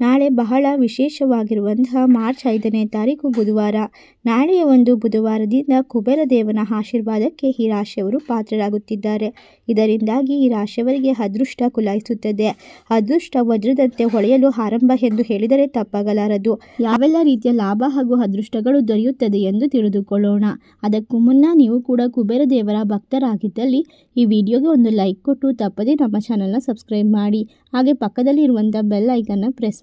ನಾಳೆ ಬಹಳ ವಿಶೇಷವಾಗಿರುವಂತಹ ಮಾರ್ಚ್ ಐದನೇ ತಾರೀಕು ಬುಧವಾರ. ನಾಳೆಯ ಒಂದು ಬುಧವಾರದಿಂದ ಕುಬೇರ ದೇವನ ಆಶೀರ್ವಾದಕ್ಕೆ ಈ ರಾಶಿಯವರು ಪಾತ್ರರಾಗುತ್ತಿದ್ದಾರೆ. ಇದರಿಂದಾಗಿ ಈ ರಾಶಿಯವರಿಗೆ ಅದೃಷ್ಟ ಕುಲಾಯಿಸುತ್ತದೆ. ಅದೃಷ್ಟ ವಜ್ರದಂತೆ ಹೊಳೆಯಲು ಆರಂಭ ಎಂದು ಹೇಳಿದರೆ ತಪ್ಪಾಗಲಾರದು. ಯಾವೆಲ್ಲ ರೀತಿಯ ಲಾಭ ಹಾಗೂ ಅದೃಷ್ಟಗಳು ದೊರೆಯುತ್ತದೆ ಎಂದು ತಿಳಿದುಕೊಳ್ಳೋಣ. ಅದಕ್ಕೂ ಮುನ್ನ ನೀವು ಕೂಡ ಕುಬೇರ ದೇವರ ಭಕ್ತರಾಗಿದ್ದಲ್ಲಿ ಈ ವಿಡಿಯೋಗೆ ಒಂದು ಲೈಕ್ ಕೊಟ್ಟು ತಪ್ಪದೇ ನಮ್ಮ ಚಾನಲ್ನ ಸಬ್ಸ್ಕ್ರೈಬ್ ಮಾಡಿ. ಹಾಗೆ ಪಕ್ಕದಲ್ಲಿ ಇರುವಂಥ ಬೆಲ್ ಐಕನ್ನ ಪ್ರೆಸ್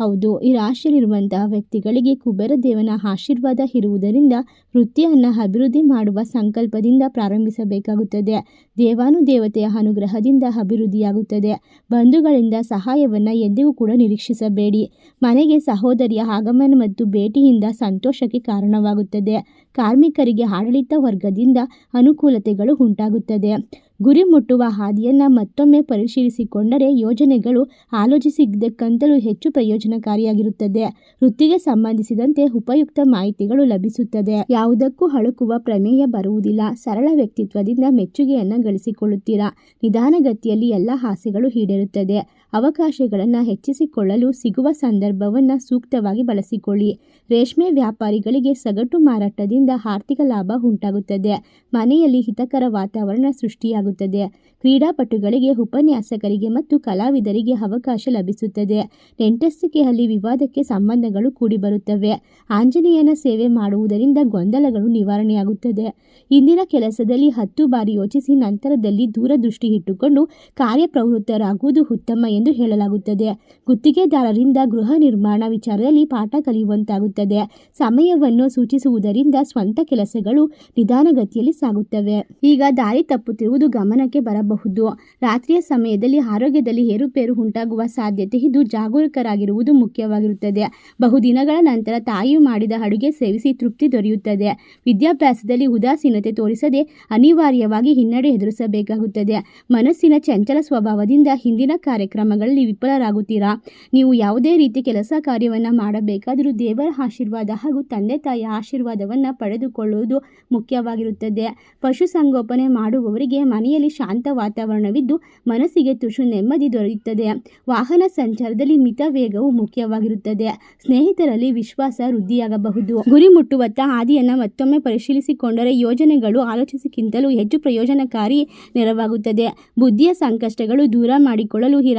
ಹೌದು, ಈ ರಾಶಿಯಲ್ಲಿರುವಂತಹ ವ್ಯಕ್ತಿಗಳಿಗೆ ಕುಬೇರ ದೇವನ ಆಶೀರ್ವಾದ ಇರುವುದರಿಂದ ವೃತ್ತಿಯನ್ನು ಅಭಿವೃದ್ಧಿ ಮಾಡುವ ಸಂಕಲ್ಪದಿಂದ ಪ್ರಾರಂಭಿಸಬೇಕಾಗುತ್ತದೆ. ದೇವಾನು ದೇವತೆಯ ಅನುಗ್ರಹದಿಂದ ಅಭಿವೃದ್ಧಿಯಾಗುತ್ತದೆ. ಬಂಧುಗಳಿಂದ ಸಹಾಯವನ್ನು ಎಂದಿಗೂ ಕೂಡ ನಿರೀಕ್ಷಿಸಬೇಡಿ. ಮನೆಗೆ ಸಹೋದರಿಯ ಆಗಮನ ಮತ್ತು ಭೇಟಿಯಿಂದ ಸಂತೋಷಕ್ಕೆ ಕಾರಣವಾಗುತ್ತದೆ. ಕಾರ್ಮಿಕರಿಗೆ ಆಡಳಿತ ವರ್ಗದಿಂದ ಅನುಕೂಲತೆಗಳು ಉಂಟಾಗುತ್ತದೆ. ಗುರಿ ಮುಟ್ಟುವ ಹಾದಿಯನ್ನು ಮತ್ತೊಮ್ಮೆ ಪರಿಶೀಲಿಸಿಕೊಂಡರೆ ಯೋಜನೆಗಳು ಆಲೋಚಿಸಿದ್ದಕ್ಕಂತಲೂ ಹೆಚ್ಚು ಪ್ರಯೋಜನಕಾರಿಯಾಗಿರುತ್ತದೆ. ವೃತ್ತಿಗೆ ಸಂಬಂಧಿಸಿದಂತೆ ಉಪಯುಕ್ತ ಮಾಹಿತಿಗಳು ಲಭಿಸುತ್ತದೆ. ಯಾವುದಕ್ಕೂ ಹಳುಕುವ ಪ್ರಮೇಯ ಬರುವುದಿಲ್ಲ. ಸರಳ ವ್ಯಕ್ತಿತ್ವದಿಂದ ಮೆಚ್ಚುಗೆಯನ್ನು ಗಳಿಸಿಕೊಳ್ಳುತ್ತೀರಾ? ನಿಧಾನಗತಿಯಲ್ಲಿ ಎಲ್ಲ ಆಸೆಗಳು ಈಡೇರುತ್ತದೆ. ಅವಕಾಶಗಳನ್ನು ಹೆಚ್ಚಿಸಿಕೊಳ್ಳಲು ಸಿಗುವ ಸಂದರ್ಭವನ್ನು ಸೂಕ್ತವಾಗಿ ಬಳಸಿಕೊಳ್ಳಿ. ರೇಷ್ಮೆ ವ್ಯಾಪಾರಿಗಳಿಗೆ ಸಗಟು ಮಾರಾಟದಿಂದ ಆರ್ಥಿಕ ಲಾಭ ಉಂಟಾಗುತ್ತದೆ. ಮನೆಯಲ್ಲಿ ಹಿತಕರ ವಾತಾವರಣ ಸೃಷ್ಟಿಯಾಗುತ್ತದೆ. ಕ್ರೀಡಾಪಟುಗಳಿಗೆ, ಉಪನ್ಯಾಸಕರಿಗೆ ಮತ್ತು ಕಲಾವಿದರಿಗೆ ಅವಕಾಶ ಲಭಿಸುತ್ತದೆ. ನೆಂಟಸ್ತಿಕೆಯಲ್ಲಿ ವಿವಾದಕ್ಕೆ ಸಂಬಂಧಗಳು ಕೂಡಿಬರುತ್ತವೆ. ಆಂಜನೇಯನ ಸೇವೆ ಮಾಡುವುದರಿಂದ ಗೊಂದಲಗಳು ನಿವಾರಣೆಯಾಗುತ್ತದೆ. ಇಂದಿನ ಕೆಲಸದಲ್ಲಿ ಹತ್ತು ಬಾರಿ ಯೋಚಿಸಿ ನಂತರದಲ್ಲಿ ದೂರದೃಷ್ಟಿ ಇಟ್ಟುಕೊಂಡು ಕಾರ್ಯಪ್ರವೃತ್ತರಾಗುವುದು ಉತ್ತಮ ಎಂದು ಹೇಳಲಾಗುತ್ತದೆ. ಗುತ್ತಿಗೆದಾರರಿಂದ ಗೃಹ ನಿರ್ಮಾಣ ವಿಚಾರದಲ್ಲಿ ಪಾಠ ಕಲಿಯುವಂತಾಗುತ್ತದೆ. ಸಮಯವನ್ನು ಸೂಚಿಸುವುದರಿಂದ ಸ್ವಂತ ಕೆಲಸಗಳು ನಿಧಾನಗತಿಯಲ್ಲಿ ಸಾಗುತ್ತವೆ. ಈಗ ದಾರಿ ತಪ್ಪುತ್ತಿರುವುದು ಗಮನಕ್ಕೆ ಬರಬಹುದು. ರಾತ್ರಿಯ ಸಮಯದಲ್ಲಿ ಆರೋಗ್ಯದಲ್ಲಿ ಏರುಪೇರು ಉಂಟಾಗುವ ಸಾಧ್ಯತೆ ಇದು ಜಾಗರೂಕರಾಗಿರುವುದು ಮುಖ್ಯವಾಗಿರುತ್ತದೆ. ಬಹುದಿನಗಳ ನಂತರ ತಾಯಿಯು ಮಾಡಿದ ಅಡುಗೆ ಸೇವಿಸಿ ತೃಪ್ತಿ ದೊರೆಯುತ್ತದೆ. ವಿದ್ಯಾಭ್ಯಾಸದಲ್ಲಿ ಉದಾಸೀನತೆ ತೋರಿಸದೆ ಅನಿವಾರ್ಯವಾಗಿ ಹಿನ್ನಡೆ ಎದುರಿಸಬೇಕಾಗುತ್ತದೆ. ಮನಸ್ಸಿನ ಚಂಚಲ ಸ್ವಭಾವದಿಂದ ಹಿಂದಿನ ಕಾರ್ಯಕ್ರಮಗಳಲ್ಲಿ ವಿಫಲರಾಗುತ್ತೀರಾ? ನೀವು ಯಾವುದೇ ರೀತಿ ಕೆಲಸ ಕಾರ್ಯವನ್ನು ಮಾಡಬೇಕಾದರೂ ದೇವರ ಆಶೀರ್ವಾದ ಹಾಗೂ ತಂದೆ ತಾಯಿಯ ಆಶೀರ್ವಾದವನ್ನು ಪಡೆದುಕೊಳ್ಳುವುದು ಮುಖ್ಯವಾಗಿರುತ್ತದೆ. ಪಶುಸಂಗೋಪನೆ ಮಾಡುವವರಿಗೆ ಮನೆಯಲ್ಲಿ ಶಾಂತ ವಾತಾವರಣವಿದ್ದು ಮನಸ್ಸಿಗೆ ತುಸು ನೆಮ್ಮದಿ ದೊರೆಯುತ್ತದೆ. ವಾಹನ ಸಂಚಾರದಲ್ಲಿ ಮಿತ ವೇಗವು ಮುಖ್ಯವಾಗಿರುತ್ತದೆ. ಸ್ನೇಹಿತರಲ್ಲಿ ವಿಶ್ವಾಸ ವೃದ್ಧಿಯಾಗಬಹುದು. ಗುರಿ ಮುಟ್ಟುವತ್ತ ಹಾದಿಯನ್ನು ಮತ್ತೊಮ್ಮೆ ಪರಿಶೀಲಿಸಿಕೊಂಡರೆ ಯೋಜನೆಗಳು ಆಲೋಚಿಸಿಕ್ಕಿಂತಲೂ ಹೆಚ್ಚು ಪ್ರಯೋಜನಕಾರಿ ನೆರವಾಗುತ್ತದೆ. ಬುದ್ಧಿಯ ಸಂಕಷ್ಟಗಳು ದೂರ ಮಾಡಿಕೊಳ್ಳಲು ಈ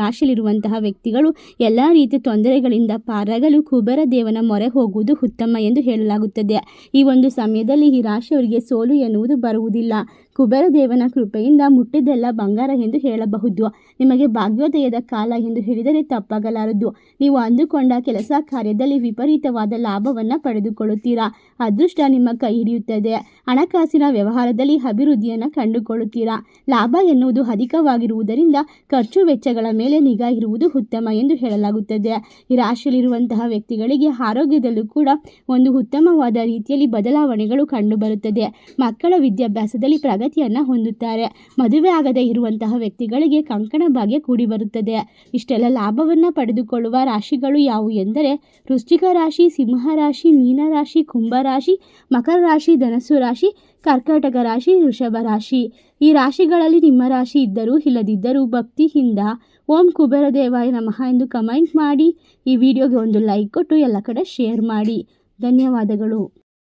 ವ್ಯಕ್ತಿಗಳು ಎಲ್ಲ ರೀತಿಯ ತೊಂದರೆಗಳಿಂದ ಪಾರಾಗಲು ಕುಬೇರ ದೇವನ ಮೊರೆ ಹೋಗುವುದು ಉತ್ತಮ ಎಂದು ಹೇಳಲಾಗುತ್ತದೆ. ಈ ಒಂದು ಸಮಯದಲ್ಲಿ ಈ ರಾಶಿಯವರಿಗೆ ಸೋಲು ಎನ್ನುವುದು ಬರುವುದಿಲ್ಲ. ಕುಬೇರ ದೇವನ ಕೃಪೆಯಿಂದ ಮುಟ್ಟಿದ್ದೆಲ್ಲ ಬಂಗಾರ ಎಂದು ಹೇಳಬಹುದು. ನಿಮಗೆ ಭಾಗ್ಯೋದಯದ ಕಾಲ ಎಂದು ಹೇಳಿದರೆ ತಪ್ಪಾಗಲಾರದು. ನೀವು ಅಂದುಕೊಂಡ ಕೆಲಸ ಕಾರ್ಯದಲ್ಲಿ ವಿಪರೀತವಾದ ಲಾಭವನ್ನು ಪಡೆದುಕೊಳ್ಳುತ್ತೀರಾ? ಅದೃಷ್ಟ ನಿಮ್ಮ ಕೈ ಹಿಡಿಯುತ್ತದೆ. ಹಣಕಾಸಿನ ವ್ಯವಹಾರದಲ್ಲಿ ಅಭಿವೃದ್ಧಿಯನ್ನು ಕಂಡುಕೊಳ್ಳುತ್ತೀರಾ? ಲಾಭ ಎನ್ನುವುದು ಅಧಿಕವಾಗಿರುವುದರಿಂದ ಖರ್ಚು ವೆಚ್ಚಗಳ ಮೇಲೆ ನಿಗಾ ಇರುವುದು ಉತ್ತಮ ಎಂದು ಹೇಳಲಾಗುತ್ತದೆ. ಈ ರಾಶಿಯಲ್ಲಿರುವಂತಹ ವ್ಯಕ್ತಿಗಳಿಗೆ ಆರೋಗ್ಯದಲ್ಲೂ ಕೂಡ ಒಂದು ಉತ್ತಮವಾದ ರೀತಿಯಲ್ಲಿ ಬದಲಾವಣೆಗಳು ಕಂಡುಬರುತ್ತದೆ. ಮಕ್ಕಳ ವಿದ್ಯಾಭ್ಯಾಸದಲ್ಲಿ ಪ್ರಗತಿಯನ್ನು ಹೊಂದುತ್ತಾರೆ. ಮದುವೆ ಆಗದೇ ಇರುವಂತಹ ವ್ಯಕ್ತಿಗಳಿಗೆ ಕಂಕಣ ಭಾಗ್ಯ ಕೂಡಿ ಬರುತ್ತದೆ. ಇಷ್ಟೆಲ್ಲ ಲಾಭವನ್ನು ಪಡೆದುಕೊಳ್ಳುವ ರಾಶಿಗಳು ಯಾವುವು ಎಂದರೆ, ವೃಶ್ಚಿಕ ರಾಶಿ, ಸಿಂಹ ರಾಶಿ ಕುಂಭ ರಾಶಿ, ಮಕರ ರಾಶಿ, ಧನಸ್ಸು ರಾಶಿ, ಕರ್ಕಾಟಕ ರಾಶಿ, ವೃಷಭ ರಾಶಿ. ಈ ರಾಶಿಗಳಲ್ಲಿ ನಿಮ್ಮ ರಾಶಿ ಇದ್ದರೂ ಇಲ್ಲದಿದ್ದರೂ ಭಕ್ತಿಯಿಂದ ಓಂ ಕುಬೇರ ದೇವಾಯ ನಮಃ ಎಂದು ಕಮೆಂಟ್ ಮಾಡಿ. ಈ ವಿಡಿಯೋಗೆ ಒಂದು ಲೈಕ್ ಕೊಟ್ಟು ಎಲ್ಲ ಕಡೆ ಶೇರ್ ಮಾಡಿ. ಧನ್ಯವಾದಗಳು.